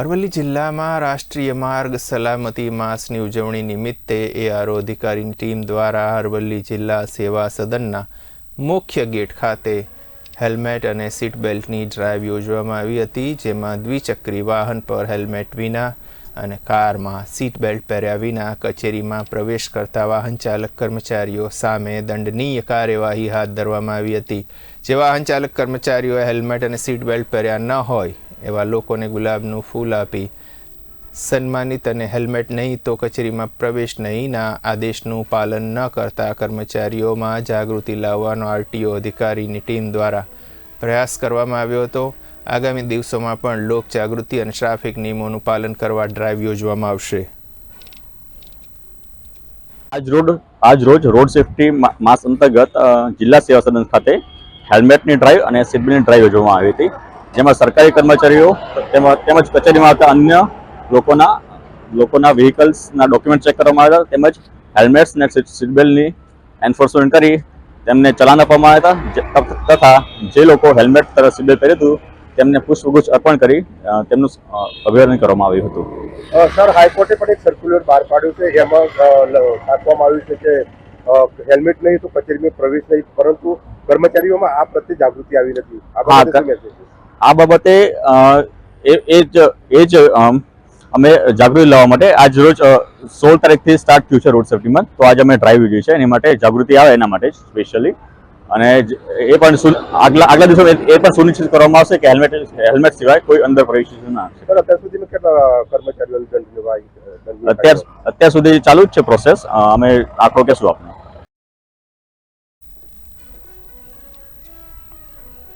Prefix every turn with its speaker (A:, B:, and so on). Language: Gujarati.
A: અરવલ્લી જિલ્લામાં રાષ્ટ્રીય માર્ગ સલામતી માસની ઉજવણી નિમિત્તે એઆરઓ અધિકારીની ટીમ દ્વારા અરવલ્લી જિલ્લા સેવા સદનના મુખ્ય ગેટ ખાતે હેલ્મેટ અને સીટ બેલ્ટની ડ્રાઈવ યોજવામાં આવી હતી, જેમાં દ્વિચક્રી વાહન પર હેલ્મેટ વિના અને કારમાં સીટ બેલ્ટ પહેર્યા વિના કચેરીમાં પ્રવેશ કરતા વાહન ચાલક કર્મચારીઓ સામે દંડનીય કાર્યવાહી હાથ ધરવામાં આવી હતી. જે વાહન ચાલક કર્મચારીઓએ હેલ્મેટ અને સીટ બેલ્ટ પહેર્યા ન હોય એવા લોકોને ગુલાબનું ફૂલ આપી સન્માનિત અને હેલ્મેટ નહીં તો કચેરીમાં પ્રવેશ નહીંના આદેશનું પાલન ન કરતા કર્મચારીઓમાં જાગૃતિ લાવવાનો આરટીઓ અધિકારીની ટીમ દ્વારા પ્રયાસ કરવામાં આવ્યો હતો. આગામી દિવસોમાં પણ લોક જાગૃતિ અને ટ્રાફિક નિયમોનું પાલન કરવા ડ્રાઈવ યોજવામાં આવશે.
B: આજ રોડ, આજ રોજ રોડ સેફટી માસ અંતર્ગત જિલ્લા સેવા સદન ખાતે હેલ્મેટની ડ્રાઈવ અને સીટબેલ્ટની ડ્રાઈવ યોજવામાં આવી હતી. જેમાં સરકારી કર્મચારીઓ તેમજ તેમજ કચેરીમાં આવતા અન્ય લોકોના લોકોના વ્હીકલ્સના ડોક્યુમેન્ટ ચેક કરવામાં આવ્યા હતા. તેમજ હેલ્મેટ્સ અને સીટ- સીટબેલ્ટની એન્ફોર્સમેન્ટ કરી તેમને ચલાન આપવામાં આવ્યા હતા. તથા જે લોકો હેલ્મેટ તથા સીટબેલ્ટ પહેર્યું હતું તેમને પુષ્પગુચ્છ અર્પણ કરી તેમનું અભિવાદન કરવામાં આવ્યું હતું.
C: સર હાઈકોર્ટે પણ એક સર્ક્યુલર બહાર પાડ્યું છે એમાં આપવામાં આવ્યું છે કે હેલ્મેટ નહીં તો કચેરીમાં પ્રવેશ નહીં પરંતુ કર્મચારીઓમાં આ પ્રત્યે જાગૃતિ આવી નથી. આ બાબતે
B: એ જ એ જ અમે જાગૃતિ લાવવા માટે આજ રોજ સોળ તારીખથી સ્ટાર્ટ થયું છે રોડ સેફ્ટીમાં તો આજે અમે ડ્રાઈવ યોજી છે એની માટે જાગૃતિ આવે એના માટે સ્પેશિયલી અને એ પણ આગલા આગલા દિવસો એ પણ સુનિશ્ચિત કરવામાં આવશે કે હેલ્મેટ હેલ્મેટ સિવાય કોઈ અંદર પ્રવેશ ના
C: અત્યાર
B: અત્યાર અત્યાર સુધી ચાલુ જ છે પ્રોસેસ અમે આંકડો કહેશું આપને?